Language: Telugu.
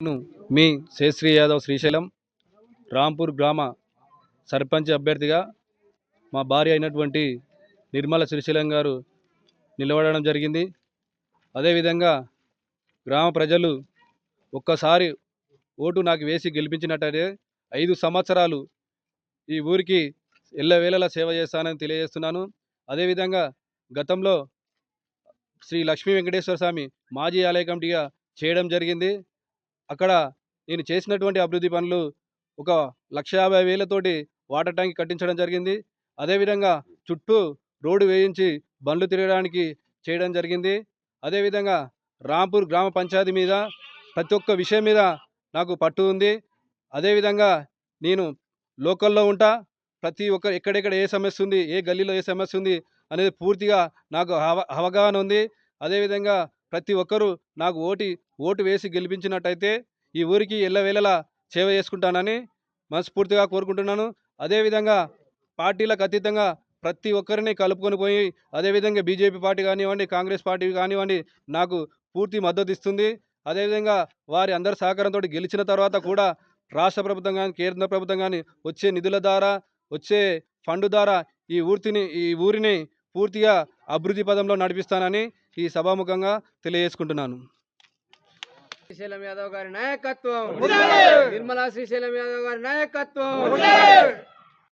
నేను మీ శేశ్రీ యాదవ్ శ్రీశైలం రాంపూర్ గ్రామ సర్పంచ్ అభ్యర్థిగా మా భార్య అయినటువంటి నిర్మల శ్రీశైలం గారు నిలబడడం జరిగింది. అదేవిధంగా గ్రామ ప్రజలు ఒక్కసారి ఓటు నాకు వేసి గెలిపించినట్టయితే ఐదు సంవత్సరాలు ఈ ఊరికి ఎల్లవేళలా సేవ చేస్తానని తెలియజేస్తున్నాను. అదేవిధంగా గతంలో శ్రీ లక్ష్మీ వెంకటేశ్వర స్వామి మాజీ ఆలయ కమిటీగా చేయడం జరిగింది. అక్కడ నేను చేసినటువంటి అభివృద్ధి పనులు ఒక లక్ష యాభై వేలతోటి వాటర్ ట్యాంక్ కట్టించడం జరిగింది. అదేవిధంగా చుట్టూ రోడ్డు వేయించి బండ్లు తిరగడానికి చేయడం జరిగింది. అదేవిధంగా రాంపూర్ గ్రామ పంచాయతీ మీద ప్రతి ఒక్క విషయం మీద నాకు పట్టు ఉంది. అదేవిధంగా నేను లోకల్లో ఉంటా. ప్రతి ఒక్క ఎక్కడెక్కడ ఏ సమస్య ఉంది ఏ గల్లీలో ఏ సమస్య ఉంది అనేది పూర్తిగా నాకు అవ అవగాహన ఉంది. అదేవిధంగా ప్రతి ఒక్కరూ నాకు ఓటి ఓటు వేసి గెలిపించినట్టయితే ఈ ఊరికి ఎల్లవేళలా సేవ చేసుకుంటానని మనస్ఫూర్తిగా కోరుకుంటున్నాను. అదేవిధంగా పార్టీలకు అతీతంగా ప్రతి ఒక్కరిని కలుపుకొని పోయి అదేవిధంగా బీజేపీ పార్టీ కానివ్వండి కాంగ్రెస్ పార్టీ కానివ్వండి నాకు పూర్తి మద్దతు ఇస్తుంది. అదేవిధంగా వారి అందరి సహకారంతో గెలిచిన తర్వాత కూడా రాష్ట్ర ప్రభుత్వం కానీ కేంద్ర ప్రభుత్వం కానీ వచ్చే నిధుల ద్వారా వచ్చే ఫండ్ ద్వారా ఈ ఊర్తిని ఈ ఊరిని పూర్తిగా అభివృద్ధి పదంలో నడిపిస్తానని ఈ సభాముఖంగా తెలియజేసుకుంటున్నాను. శ్రీశైలం యాదవ్ గారి నాయకత్వం. నిర్మలా శ్రీశైలం యాదవ్ గారి నాయకత్వం.